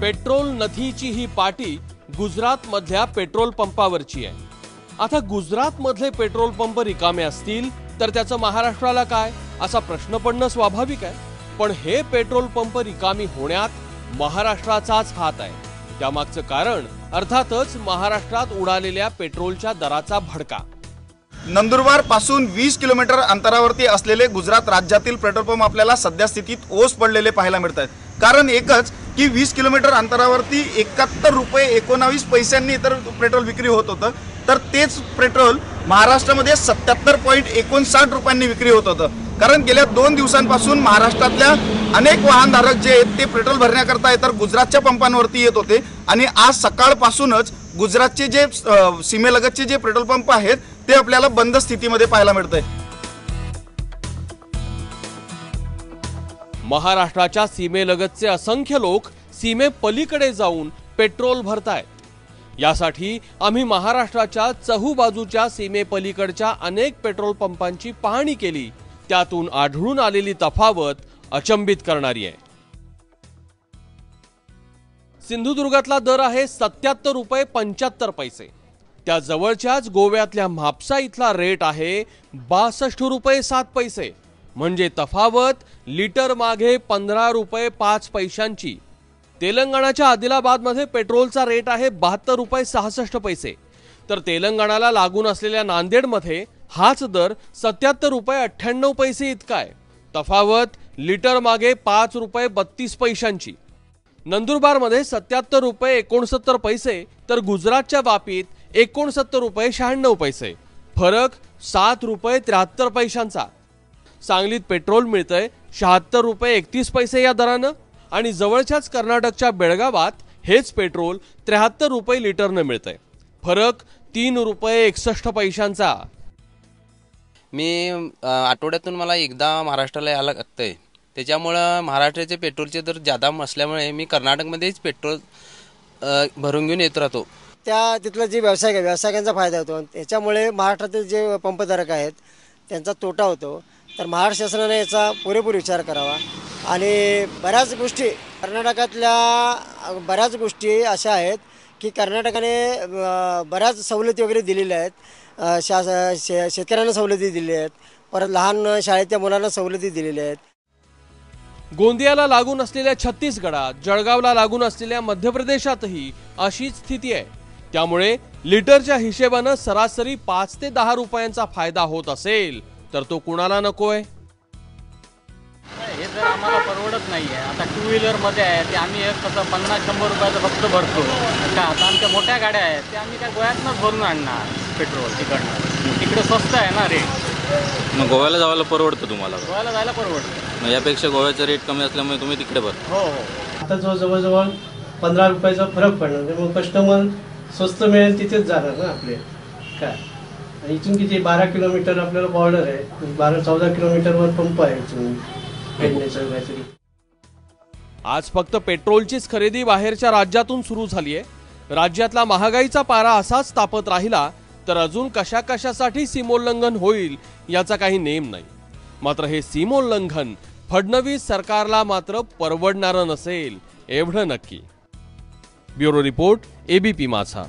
Petrol नथीची ही पाटी गुजरात मधल्या petrol पंपावरची आहे. आता गुजरात मधले पेट्रोल पंप रिकामे असतील तर त्याचं महाराष्ट्राला काय? असा प्रश्न पडणं स्वाभाविक आहे. पण हे पेट्रोल पंप रिकामी होण्यात महाराष्ट्राचाच हात आहे. त्यामागचं कारण अर्थातच महाराष्ट्रात उडालेल्या पेट्रोलच्या दराचा भडका. नंदुरबारपासून वीस किलोमीटर अंतरावरती असलेले गुजरात राज्यातील पेट्रोल पंप आपल्याला सध्या स्थितीत ओस पडलेले पाहायला मिळत आहेत. कारण एकच की वीस किलोमीटर अंतरावरती एकाहत्तर रुपये एकोणावीस पैशांनी तर पेट्रोल विक्री होत होतं. तर तेच पेट्रोल महाराष्ट्रामध्ये सत्याहत्तर पॉईंट एकोणसाठ रुपयांनी विक्री होत होतं. कारण गेल्या दोन दिवसांपासून महाराष्ट्रातल्या अनेक वाहनधारक जे आहेत ते पेट्रोल भरण्याकरता तर गुजरातच्या पंपांवरती येत होते. आणि आज सकाळपासूनच गुजरातचे जे सीमेलगतचे जे पेट्रोल पंप आहेत ते आपल्याला बंद स्थितीमध्ये पाहायला मिळतंय. महाराष्ट्राच्या सीमेलगतचे असंख्य लोक सीमेपलीकडे जाऊन पेट्रोल भरतायत यासाठी आम्ही महाराष्ट्राच्या चहूबाजूच्या सीमेपलीकडच्या अनेक पेट्रोल पंपांची पाहणी केली. त्यातून आढळून आलेली तफावत अचंबित करणारी आहे. सिंधुदुर्गातला दर आहे सत्याहत्तर रुपये पंच्याहत्तर पैसे. त्या जवळच्याच गोव्यातल्या म्हापसा इथला रेट आहे बासष्ट रुपये सात पैसे. म्हणजे तफावत लिटर मागे पंधरा रुपये पाच पैशांची. तेलंगणाच्या आदिलाबादमध्ये पेट्रोलचा रेट आहे बहात्तर रुपये सहासष्ट पैसे. तर तेलंगणाला लागून असलेल्या नांदेडमध्ये हाच दर सत्याहत्तर रुपये अठ्ठ्याण्णव पैसे इतका आहे. तफावत लिटर मागे पाच रुपये बत्तीस पैशांची. नंदुरबारमध्ये सत्याहत्तर रुपये एकोणसत्तर पैसे तर गुजरातच्या बाबतीत एकोणसत्तर रुपये शहाण्णव पैसे. फरक सात रुपये त्र्याहत्तर पैशांचा. सांगलीत पेट्रोल मिळतंय शहात्तर रुपये एकतीस पैसे या दरानं. आणि जवळच्याच कर्नाटकच्या बेळगावात हेच पेट्रोल त्र्याहत्तर रुपये लिटरनं मिळतंय. फरक तीन रुपये एकसष्ट पैशांचा. मी आठवड्यातून मला एकदा महाराष्ट्राला यायला लागतंय. त्याच्यामुळं महाराष्ट्राचे पेट्रोलचे दर जादा असल्यामुळे मी कर्नाटकमध्येच पेट्रोल भरून घेऊन येत राहतो. त्या तिथलं जे व्यावसायिक आहे व्यावसायिकांचा फायदा होतो. आणि त्याच्यामुळे महाराष्ट्रातील जे पंपधारक आहेत त्यांचा तोटा होतो. तर महाराष्ट्र शासनाने याचा पुरेपूर विचार करावा. आणि बऱ्याच गोष्टी कर्नाटकातल्या बऱ्याच गोष्टी अशा आहेत की कर्नाटकाने बऱ्याच सवलती वगैरे दिलेल्या आहेत. शा शास शे शेतकऱ्यांना सवलती दिलेल्या आहेत. परत लहान शाळेच्या मुलांना सवलती दिलेल्या आहेत. गोंदियाला लागून असलेल्या छत्तीसगडात जळगावला लागून असलेल्या मध्य प्रदेशातही अशीच स्थिती आहे. त्यामुळे लिटरच्या हिशेबानं सरासरी पाच ते दहा रुपयांचा फायदा होत असेल तर तो कुणाला नकोय? परवडत नाही आहे आता टू व्हीलरमध्ये आहे ते आम्ही एक कसं पन्नास शंभर रुपयाचं फक्त भरतो. का आता आमच्या मोठ्या गाड्या आहेत ते आम्ही काय गोव्यातनंच भरून आणणार पेट्रोल तिकडनं. तिकडे स्वस्त आहे ना रेट मग गोव्याला जायला परवडतं तुम्हाला? गोव्याला जायला परवडतं. मग यापेक्षा गोव्याचा रेट कमी असल्यामुळे तुम्ही तिकडे भर हो हो. आता जो जवळजवळ पंधरा रुपयाचा फरक पडणार मग कस्टमर स्वस्त मिळेल तिथेच जाणार ना आपले. काय? आणि इथून किती? बारा किलोमीटर आपल्याला बॉर्डर आहे. बारा चौदा किलोमीटरवर पंप आहे इथून. आज फक्त पेट्रोलचीच खरेदी बाहेरच्या राज्यातून सुरू झालीय. राज्यातला महागाईचा पारा असाच तापत राहिला तर अजून कशा कशासाठी सीमोल्लंघन होईल याचा काही नेम नाही. मात्र हे सीमोल्लंघन फडणवीस सरकारला मात्र परवडणारं नसेल एवढं नक्की. ब्युरो रिपोर्ट एबीपी माझा.